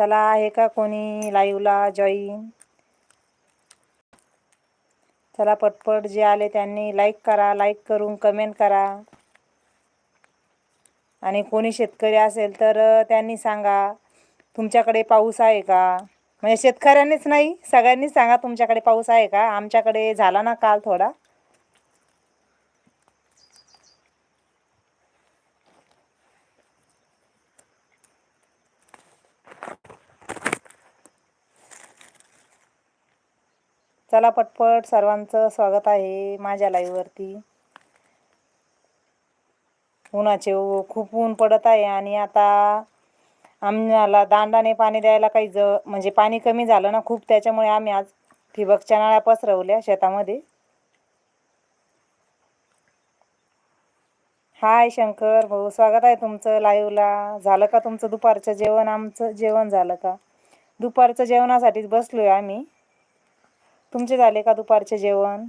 चला आहे का कोणी लाईव्हला जॉईन चला पटपट जे आले त्यांनी लाईक करा लाईक करून कमेंट करा. आणि कोणी शेतकरी असेल तर त्यांनी सांगा तुमच्याकडे पाऊस आहे का? म्हणजे शेतकऱ्यांनीच नाही सगळ्यांनीच सांगा तुमच्याकडे पाऊस आहे का? आमच्याकडे झाला ना काल थोडा. चला पटपट सर्वांचं स्वागत आहे माझ्या लाईव्हवरती उन्हाचे खूप ऊन पडत आहे आणि आता आम्हाला दांडाने पाणी द्यायला काही ज म्हणजे पाणी कमी झालं ना खूप त्याच्यामुळे आम्ही आज ठिबकच्या नाळ्या पसरवल्या शेतामध्ये. हाय शंकर भाऊ स्वागत आहे तुमचं लाईव्हला झालं का तुमचं दुपारचं जेवण? आमचं जेवण झालं का? दुपारचं जेवणासाठीच बसलो आहे आम्ही. तुमचे झाले का दुपारचे जेवण?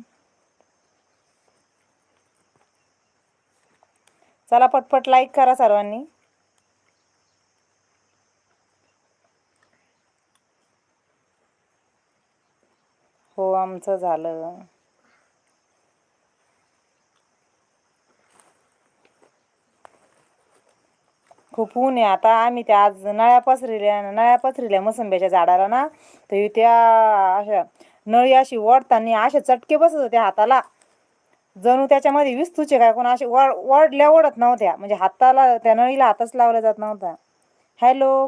चला पटपट लाईक करा सर्वांनी. हो आमचं झालं. खूप ऊन आहे आता. आम्ही त्या आज नळ्या पसरिल्या नळ्या पसरिल्या मोसंब्याच्या झाडाला ना. तर त्या अशा नळी अशी ओढताना असे चटके बसत होते हाताला. जणू त्याच्यामध्ये विस्तूचे काय कोण असे वड ओढल्या ओढत नव्हत्या. म्हणजे हाताला त्या नळीला हातच लावला जात नव्हता. हॅलो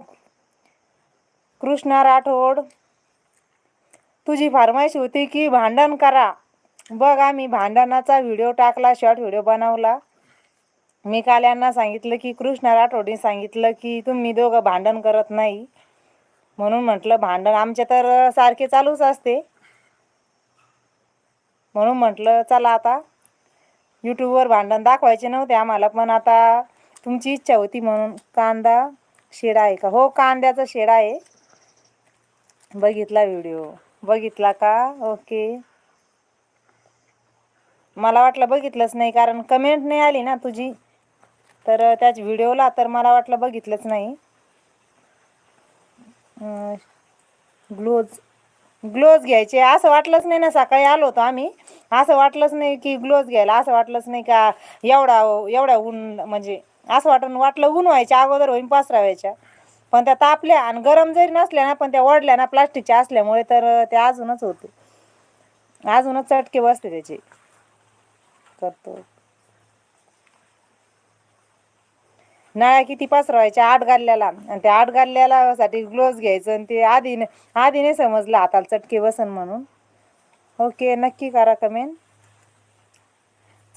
कृष्णा राठोड तुझी फरमाईश होती की भांडण करा. बघ आम्ही भांडणाचा व्हिडिओ टाकला शॉर्ट व्हिडिओ बनवला. मी काल यांना सांगितलं की कृष्णा राठोडने सांगितलं की तुम्ही दोघं भांडण करत नाही. म्हणून म्हटलं भांडण आमचे तर सारखे चालूच असते. म्हणून म्हटलं चला आता यूट्यूबवर भांडण दाखवायचे नव्हते आम्हाला पण आता तुमची इच्छा होती म्हणून. कांदा शेडा आहे का? हो कांद्याचा शेडा आहे. बघितला व्हिडिओ. बघितला का? ओके. मला वाटलं बघितलंच नाही कारण कमेंट नाही आली ना तुझी. तर त्याच व्हिडिओला तर मला वाटलं बघितलंच नाही. ग्लोज ग्लोज घ्यायचे. असं वाटलंच नाही ना सकाळी आलो होतो आम्ही. असं वाटलंच नाही की ग्लोज घ्यायला असं वाटलंच नाही का एवढा एवढा ऊन म्हणजे असं वाटून वाटलं ऊन व्हायच्या अगोदर होईन पासरावायच्या. पण त्या तापल्या आणि गरम जरी नसल्या ना पण त्या ओढल्या ना प्लास्टिकच्या असल्यामुळे तर त्या अजूनच होते. अजूनच चटके बसते त्याचे. करतो. नळ्या किती पसरवायच्या आठ गाल्ल्याला आणि त्या आठ गाल्ल्याला साठी ग्लोव्ज घ्यायचं आणि ते आधी आधी नाही समजलं हाताला चटके बसन म्हणून. ओके नक्की करा कमेंट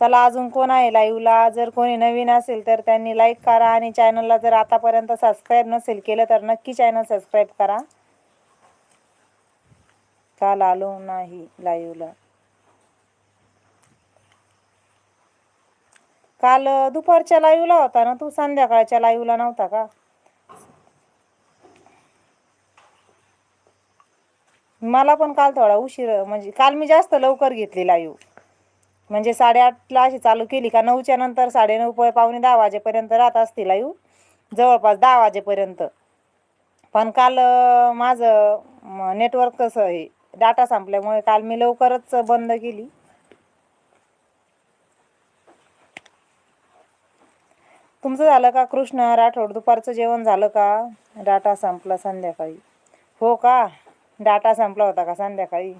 चला अजून कोण आहे लाईव्हला जर कोणी नवीन असेल तर त्यांनी लाईक करा आणि चॅनलला जर आतापर्यंत सबस्क्राईब नसेल केलं तर नक्की चॅनल सबस्क्राईब करा. काल आलो नाही लाईव्हला काल दुपारच्या लाईव्हला होता ना तू? संध्याकाळच्या लाईव्हला नव्हता का? मला पण काल थोडा उशीर म्हणजे काल मी जास्त लवकर घेतली लाईव्ह म्हणजे साडेआठला अशी चालू केली का नऊच्या नंतर साडेनऊ प पावणे दहा वाजेपर्यंत राहत असते लाईव्ह जवळपास दहा वाजेपर्यंत. पण काल माझं नेटवर्क कसं आहे डाटा संपल्यामुळे काल मी लवकरच बंद केली. तुमचं झालं का कृष्ण राठोड? दुपारचं जेवण झालं का? डाटा संपला संध्याकाळी. हो का? डाटा संपला होता का संध्याकाळी?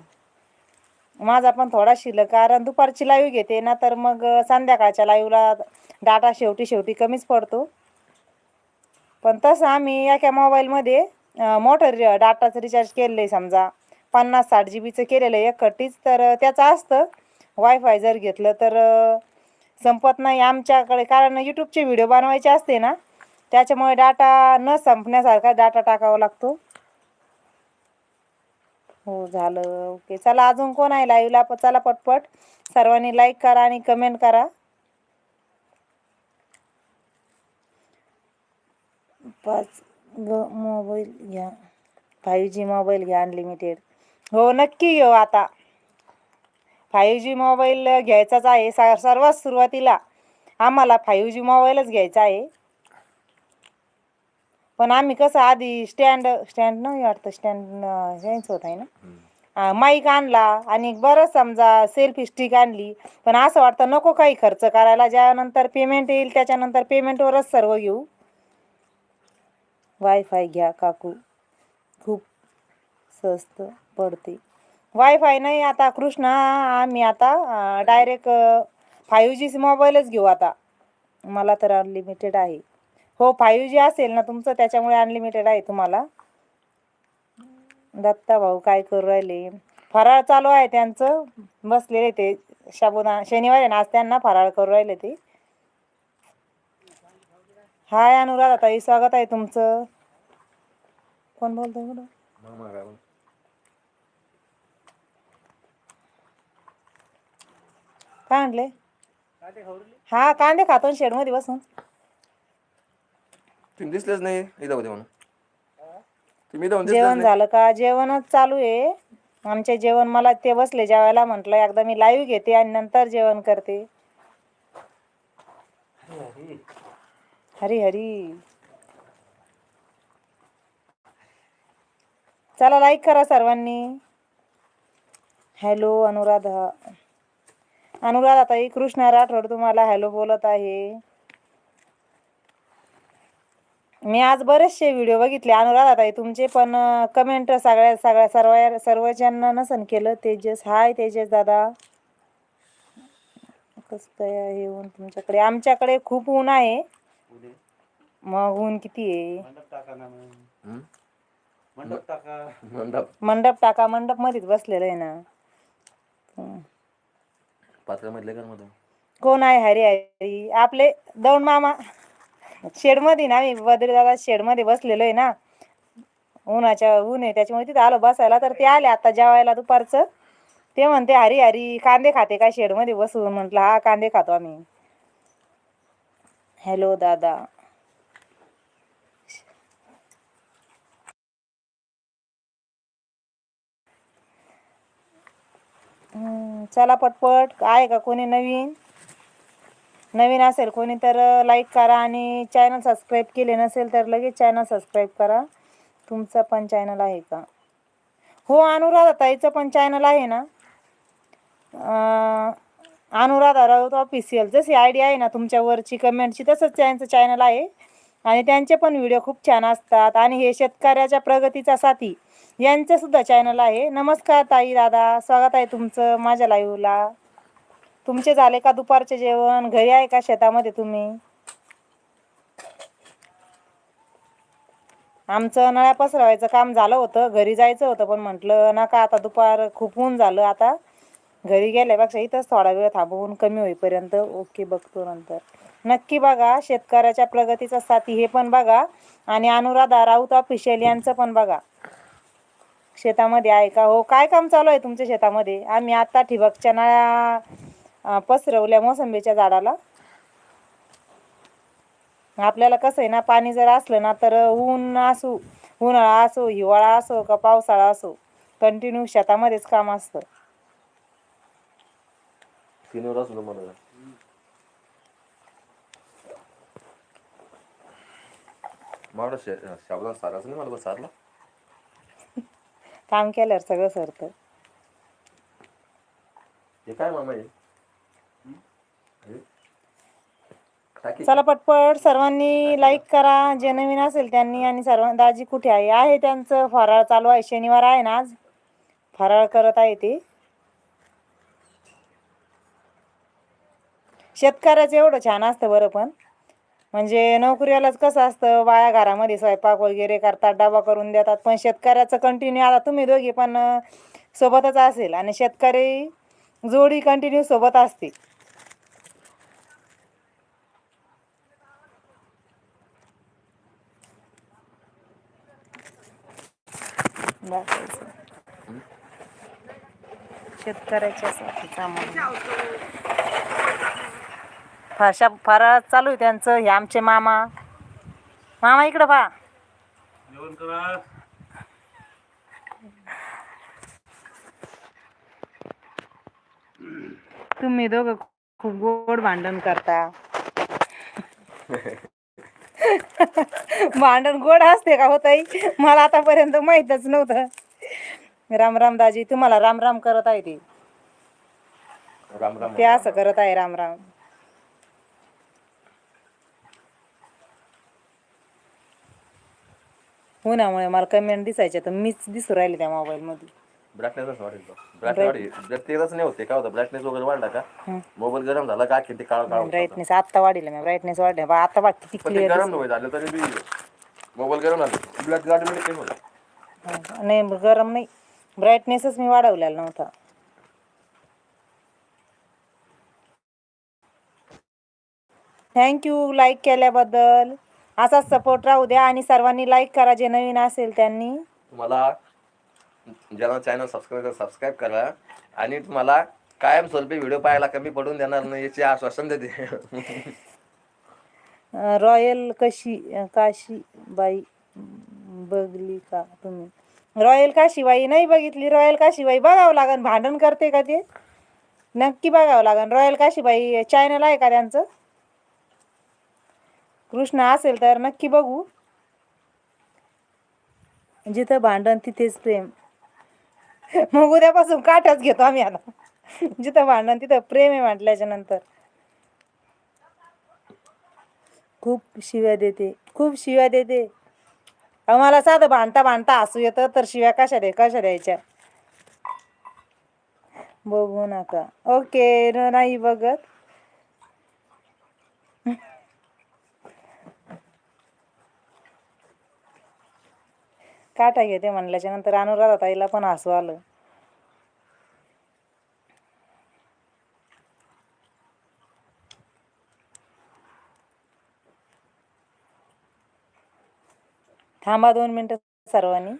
माझा पण थोडा शिल्लक कारण दुपारची लाईव्ह घेते ना तर मग संध्याकाळच्या लाईव्हला डाटा शेवटी शेवटी कमीच पडतो. पण तसं आम्ही एका मोबाईलमध्ये मोटर मोठं डाटाचं रिचार्ज केलेलं आहे समजा. पन्नास साठ जी बीचं केलेलं आहे एकट्टीच तर त्याचं असतं. वायफाय जर घेतलं तर संपत नाही आमच्याकडे कारण यूट्यूबचे व्हिडिओ बनवायचे असते ना त्याच्यामुळे डाटा न संपण्यासारखा डाटा टाकावा लागतो. हो झालं. ओके चला अजून कोण आहे लाईव्हला चला पटपट. सर्वांनी लाईक करा आणि कमेंट करा. पाच ग मोबाईल घ्या. फाईव्ह जी मोबाईल घ्या अनलिमिटेड हो नक्की घेऊ आता. फाईव्ह जी मोबाईल घ्यायचाच आहे. सा सर्वात सुरुवातीला आम्हाला फाईव्ह जी मोबाईलच घ्यायचा आहे. पण आम्ही कसं आधी स्टँड स्टँड नाही वाटतं स्टँड यांचं होत आहे ना. माईक आणला आणि बरं समजा सेल्फी स्टिक आणली. पण असं वाटतं नको काही खर्च करायला ज्यानंतर पेमेंट येईल त्याच्यानंतर पेमेंटवरच सर्व घेऊ. वायफाय घ्या काकू. खूप स्वस्त पडते. वायफाय नाही आता कृष्णा आम्ही आता डायरेक्ट फाईव्ह जी मोबाईलच घेऊ आता. मला तर अनलिमिटेड आहे. हो फाईव्ह जी असेल ना तुमचं त्याच्यामुळे अनलिमिटेड आहे तुम्हाला. दत्ता भाऊ काय करू राहिले? फराळ चालू आहे त्यांचं. बसलेले ते. शाबुदा शनिवार आहे ना आज त्यांना फराळ करू राहिले ते. हाय अनुराधा ताई स्वागत आहे तुमचं. कोण बोलतोय बरं? काय आणले? हा कांदे खातो शेडमध्ये बसून. तुम्ही दिसलेच नाही. इथं होते म्हणून. तुम्ही दिसलेच जेवण नाही. झालं का? जेवणच चालू आहे. आमचे जेवण मला ते बसले जेवायला म्हटलं एकदा मी लाईव्ह घेते आणि नंतर जेवण करते. हरी हरी. चला लाईक करा सर्वांनी. हॅलो अनुराधा. अनुराधा ताई कृष्णा राठोड तुम्हाला हॅलो बोलत आहे. मी आज बरेचसे व्हिडिओ बघितले. अनुराधा ताई तुमचे पण कमेंट सगळ्या सगळ्या सर्व सर्वजणांना नसन केलं. तेजस हाय तेजस दादा. कसं काय आहे ऊन तुमच्याकडे? आमच्याकडे खूप ऊन आहे. मग ऊन किती आहे? मंडप मंडप टाका. मंडप? मध्येच बसलेलं आहे ना. पात्र मधले कोण आहे हरी हरी आपले दौंड मामा. शेडमध्ये ना आम्ही बद्रीदादा शेडमध्ये बसलेलो आहे ना. उन्हाच्या ऊन आहे त्याच्यामुळे तिथं आलो बसायला तर ते आले आता जेवायला दुपारचं. ते म्हणते हरी हरी कांदे खाते काय शेडमध्ये बसून? म्हटलं हा कांदे खातो आम्ही. हॅलो दादा. हम्म, चला पटपट आहे का कोणी नवीन? नवीन असेल कोणी तर लाईक करा आणि चॅनल सबस्क्राईब केले नसेल तर लगेच चॅनल सबस्क्राईब करा. तुमचं पण चॅनल आहे का? हो अनुराधा ताईचं पण चॅनल आहे ना? अनुराधा राऊत ऑफिशियल जशी आयडिया आहे ना तुमच्यावरची कमेंटची तसंच त्यांचं चॅनल आहे. आणि त्यांचे पण व्हिडिओ खूप छान असतात. आणि हे शेतकऱ्याच्या प्रगतीचा साथी यांचं सुद्धा चॅनल आहे. नमस्कार ताई दादा. स्वागत आहे तुमचं माझ्या लाईव्हला तुमचे झाले का दुपारचे जेवण? घरी आहे का शेतामध्ये तुम्ही? आमचं नळ्या पसरवायचं काम झालं होतं. घरी जायचं होतं पण म्हटलं नका आता दुपार खूप ऊन झालं. आता घरी गेल्यापेक्षा इथंच थोडा वेळ थांबवून कमी होईपर्यंत. ओके बघतो नंतर. नक्की बघा शेतकऱ्याच्या प्रगतीचा साथी हे पण बघा. आणि अनुराधा राऊत ऑफिशियल यांचं पण बघा. शेतामध्ये आहे का? हो काय काम चालू आहे तुमच्या शेतामध्ये? आम्ही आता ठिबकच्या नळ्या पसरवल्या मोसंबीच्या झाडाला. आपल्याला कसं आहे ना पाणी जर असलं ना तर ऊन असो उन्हाळा असो हिवाळा असो का पावसाळा असो कंटिन्यू शेतामध्येच काम असतं. स्क्रीनवर असलो मला मला शे शाबुदान साराच नाही मला बस सारला. काम केल्यावर सगळं सरतं. हे काय मामा हे? टाकी चला पटपट सर्वांनी लाईक करा. जे नवीन असेल त्यांनी आणि सर्व दाजी कुठे आहे आहे त्यांचं फराळ चालू आहे. शनिवार आहे ना आज? फराळ करत आहे ते. शेतकऱ्याचं एवढं छान असतं बरं पण. म्हणजे नोकरीवालाच कसं असतं? बाया घरामध्ये स्वयंपाक वगैरे करतात डबा करून देतात. पण शेतकऱ्याचं कंटिन्यू आता तुम्ही दोघी पण सोबतच असेल. आणि शेतकरी जोडी कंटिन्यू सोबत असते. दाखवायचं. फारशा फराळ चालू आहे त्यांचं. हे आमचे मामा. मामा इकडं पहा. तुम्ही दोघं खूप गोड भांडण करता. भांडण गोड असते का हो ताई? मला आतापर्यंत माहीतच नव्हतं. राम राम दाजी तुम्हाला राम राम करत आहे ते. राम राम. ते असं करत आहे राम राम. उन्हामुळे मला कमेंट दिसायच्या तर मीच दिसू राहिले त्या मोबाईल मध्ये ब्राईटनेसच वाढेल वाढेल नाही होते काय होतं? ब्राईटनेस वगैरे वाढला का? मोबाईल गरम झाला का किती काळ काळ ब्राईटनेस आत्ता वाढील मी ब्राईटनेस वाढल्या बा आता बा किती पण ते क्लिअर गरम नाही झालं तरी बी मोबाईल गरम झाला. ब्लॅक गाडीमध्ये काही होतं नाही. गरम नाही. ब्राईटनेसच मी वाढवलेला नव्हता. थँक्यू लाईक केल्याबद्दल. असाच सपोर्ट राहू द्या आणि सर्वांनी लाईक करा जे नवीन असेल त्यांनी. तुम्हाला ज्यांना चॅनल सबस्क्राईब करा सबस्क्राईब करा. आणि तुम्हाला कायम स्वरूपी व्हिडिओ पाहायला कमी पडून देणार नाही याचे आश्वासन देते. रॉयल कशी काशी बाई बघली का तुम्ही? रॉयल काशीबाई नाही बघितली रॉयल काशीबाई बघावं लागन भांडण करते का ते? नक्की बघावं लागन रॉयल काशीबाई चॅनल आहे का त्यांचं? कृष्ण असेल तर नक्की बघू. जिथं भांडण तिथेच प्रेम. मग उद्यापासून काठच घेतो आम्ही आता. जिथं भांडण तिथं प्रेम आहे म्हटल्याच्या नंतर. खूप शिव्या देते खूप शिव्या देते. आम्हाला मला साधं भांडता भांडता हसू येतं तर शिव्या कशा दे कशा द्यायच्या? बघू नका ओके नाही बघत. काटा घेते म्हणल्याच्या नंतर अनुराधा ताईला पण हसू आलं. थांबा दोन मिनटं सर्वांनी.